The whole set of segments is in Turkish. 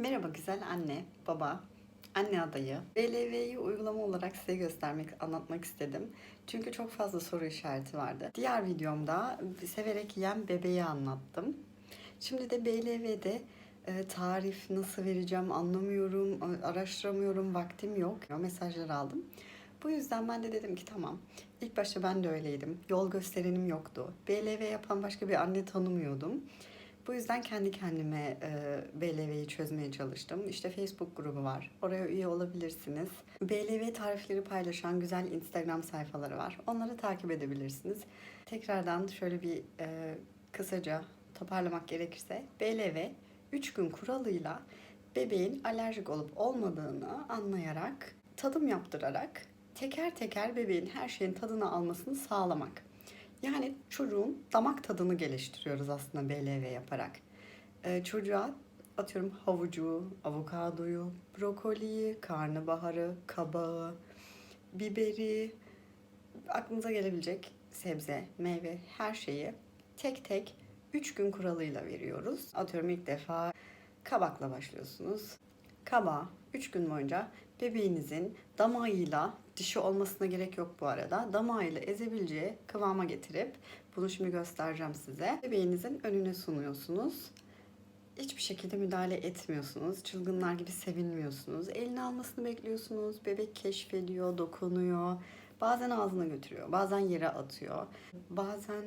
Merhaba güzel anne, baba, anne adayı. BLV'yi uygulama olarak size göstermek, anlatmak istedim. Çünkü çok fazla soru işareti vardı. Diğer videomda severek yiyen bebeği anlattım. Şimdi de BLV'de e, tarif nasıl vereceğim anlamıyorum, araştıramıyorum, vaktim yok. Mesajlar aldım. Bu yüzden ben de dedim ki tamam. İlk başta ben de öyleydim. Yol gösterenim yoktu. BLV yapan başka bir anne tanımıyordum. Bu yüzden kendi kendime e, BLV'yi çözmeye çalıştım. İşte Facebook grubu var. Oraya üye olabilirsiniz. BLV tarifleri paylaşan güzel Instagram sayfaları var. Onları takip edebilirsiniz. Tekrardan şöyle bir e, kısaca toparlamak gerekirse BLV 3 gün kuralıyla bebeğin alerjik olup olmadığını anlayarak, tadım yaptırarak teker teker bebeğin her şeyin tadını almasını sağlamak. Yani çocuğun damak tadını geliştiriyoruz aslında BLV yaparak. Ee, çocuğa atıyorum havucu, avokadoyu, brokoliyi, karnabaharı, kabağı, biberi, aklınıza gelebilecek sebze, meyve, her şeyi tek tek 3 gün kuralıyla veriyoruz. Atıyorum ilk defa kabakla başlıyorsunuz. Kabağı 3 gün boyunca bebeğinizin damağıyla, dişi olmasına gerek yok bu arada, damağıyla ezebileceği kıvama getirip, bunu şimdi göstereceğim size. Bebeğinizin önüne sunuyorsunuz. Hiçbir şekilde müdahale etmiyorsunuz. Çılgınlar gibi sevinmiyorsunuz. Elini almasını bekliyorsunuz. Bebek keşfediyor, dokunuyor. Bazen ağzına götürüyor, bazen yere atıyor. Bazen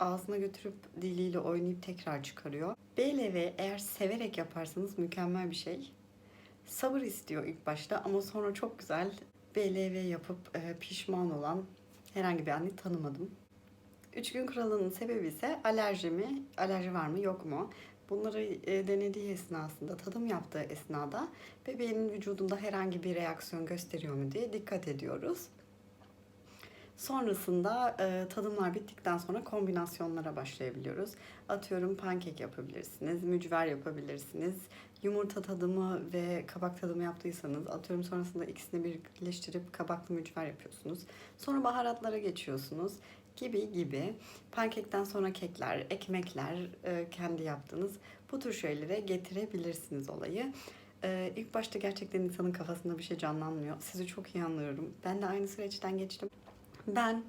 ağzına götürüp diliyle oynayıp tekrar çıkarıyor. BLV eğer severek yaparsanız mükemmel bir şey. Sabır istiyor ilk başta ama sonra çok güzel BLV yapıp e, pişman olan herhangi bir anne tanımadım. Üç gün kuralının sebebi ise alerji mi, alerji var mı yok mu? Bunları e, denediği esnasında, tadım yaptığı esnada bebeğin vücudunda herhangi bir reaksiyon gösteriyor mu diye dikkat ediyoruz. Sonrasında e, tadımlar bittikten sonra kombinasyonlara başlayabiliyoruz. Atıyorum pankek yapabilirsiniz, mücver yapabilirsiniz. Yumurta tadımı ve kabak tadımı yaptıysanız atıyorum sonrasında ikisini birleştirip kabaklı mücver yapıyorsunuz. Sonra baharatlara geçiyorsunuz gibi gibi. Pankekten sonra kekler, ekmekler, e, kendi yaptığınız bu tür şeylere getirebilirsiniz olayı. Ee, ilk başta gerçekten insanın kafasında bir şey canlanmıyor. Sizi çok iyi anlıyorum. Ben de aynı süreçten geçtim. Ben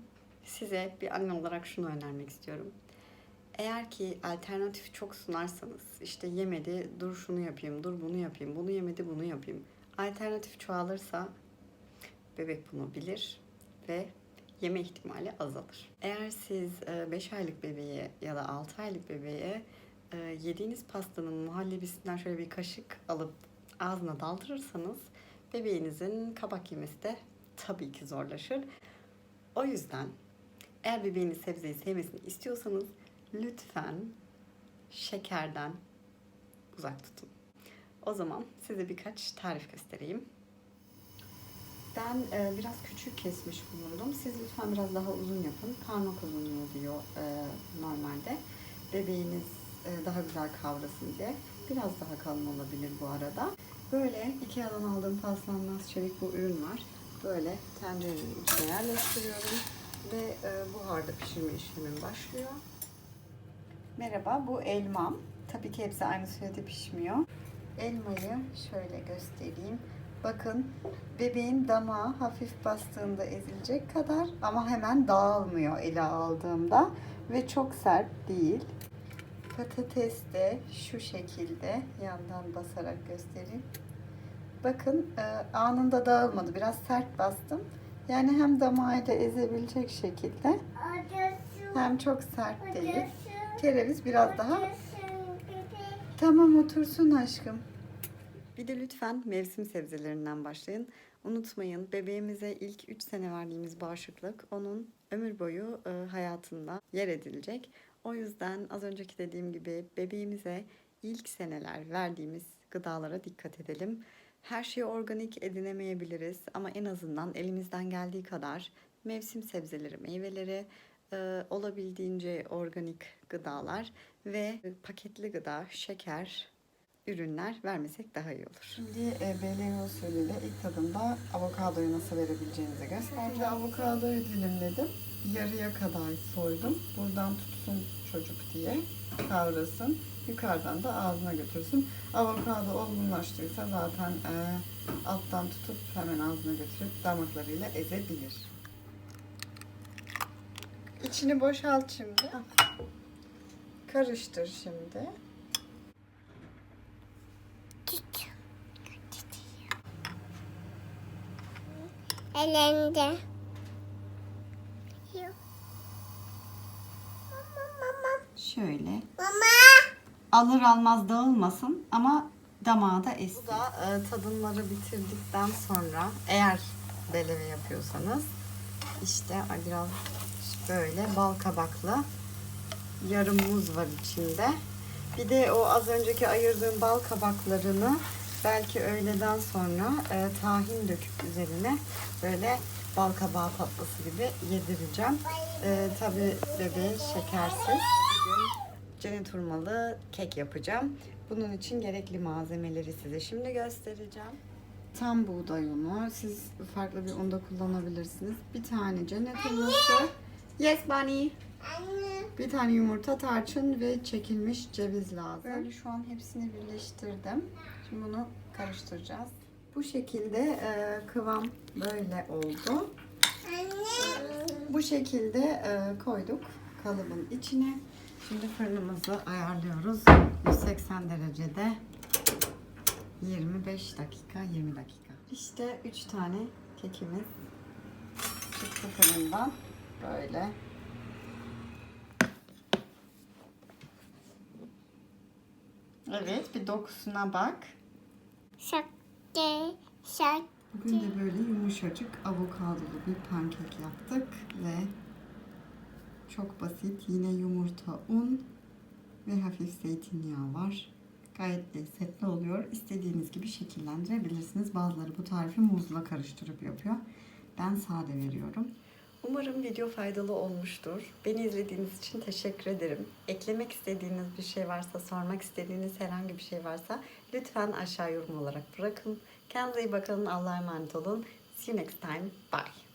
size bir anne olarak şunu önermek istiyorum. Eğer ki alternatif çok sunarsanız, işte yemedi, dur şunu yapayım, dur bunu yapayım, bunu yemedi, bunu yapayım. Alternatif çoğalırsa bebek bunu bilir ve yeme ihtimali azalır. Eğer siz 5 aylık bebeğe ya da 6 aylık bebeğe e, yediğiniz pastanın muhallebisinden şöyle bir kaşık alıp ağzına daldırırsanız bebeğinizin kabak yemesi de tabii ki zorlaşır. O yüzden eğer bebeğiniz sebzeyi sevmesini istiyorsanız lütfen şekerden uzak tutun. O zaman size birkaç tarif göstereyim. Ben e, biraz küçük kesmiş bulundum. Siz lütfen biraz daha uzun yapın. Parmak uzunluğu diyor e, normalde. Bebeğiniz e, daha güzel kavrasın diye. Biraz daha kalın olabilir bu arada. Böyle Ikea'dan aldığım paslanmaz çelik bu ürün var. Böyle tencerenin içine yerleştiriyorum ve e, buharda pişirme işlemim başlıyor. Merhaba, bu elmam. Tabii ki hepsi aynı sürede pişmiyor. Elmayı şöyle göstereyim. Bakın bebeğin damağı hafif bastığında ezilecek kadar ama hemen dağılmıyor ele aldığımda ve çok sert değil. Patates de şu şekilde yandan basarak göstereyim. Bakın e, anında dağılmadı. Biraz sert bastım. Yani hem damağıyla ezebilecek şekilde hem çok sert değil. Kereviz biraz daha Tamam otursun aşkım. Bir de lütfen mevsim sebzelerinden başlayın. Unutmayın bebeğimize ilk 3 sene verdiğimiz bağışıklık onun ömür boyu e, hayatında yer edilecek. O yüzden az önceki dediğim gibi bebeğimize ilk seneler verdiğimiz gıdalara dikkat edelim. Her şeyi organik edinemeyebiliriz ama en azından elimizden geldiği kadar mevsim sebzeleri, meyveleri, e, olabildiğince organik gıdalar ve paketli gıda, şeker, ürünler vermesek daha iyi olur. Şimdi e, BLV usulüyle ilk tadımda avokadoyu nasıl verebileceğinizi göstereceğim. Şimdi avokadoyu dilimledim. Yarıya kadar soydum. Buradan tutsun çocuk diye kavrasın. yukarıdan da ağzına götürsün. Avokado olgunlaştıysa zaten e, alttan tutup hemen ağzına götürüp damaklarıyla ezebilir. İçini boşalt şimdi. Karıştır şimdi. Mama. Şöyle Mama. alır almaz dağılmasın ama damağa da essin. Bu da e, tadımları bitirdikten sonra eğer beleve yapıyorsanız işte biraz böyle bal kabaklı yarım muz var içinde. Bir de o az önceki ayırdığım bal kabaklarını belki öğleden sonra e, tahin döküp üzerine böyle bal kabağı tatlısı gibi yedireceğim. E, Tabi bebeğe şekersiz. Cennet hurmalı kek yapacağım. Bunun için gerekli malzemeleri size şimdi göstereceğim. Tam buğday unu. Siz farklı bir un da kullanabilirsiniz. Bir tane cennet hurması. Yes bunny. Anne. Bir tane yumurta, tarçın ve çekilmiş ceviz lazım. Böyle şu an hepsini birleştirdim. Şimdi bunu karıştıracağız. Bu şekilde e, kıvam böyle oldu. Anne. Bu şekilde e, koyduk kalıbın içine. Şimdi fırınımızı ayarlıyoruz. 180 derecede 25 dakika 20 dakika. İşte 3 tane kekimiz çıktı fırından. Böyle. Evet bir dokusuna bak. Şakke. Şak. Bugün de böyle yumuşacık avokadolu bir pankek yaptık ve çok basit yine yumurta, un ve hafif zeytinyağı var. Gayet lezzetli oluyor. İstediğiniz gibi şekillendirebilirsiniz. Bazıları bu tarifi muzla karıştırıp yapıyor. Ben sade veriyorum. Umarım video faydalı olmuştur. Beni izlediğiniz için teşekkür ederim. Eklemek istediğiniz bir şey varsa, sormak istediğiniz herhangi bir şey varsa lütfen aşağı yorum olarak bırakın. Kendinize iyi bakın. Allah'a emanet olun. See you next time. Bye.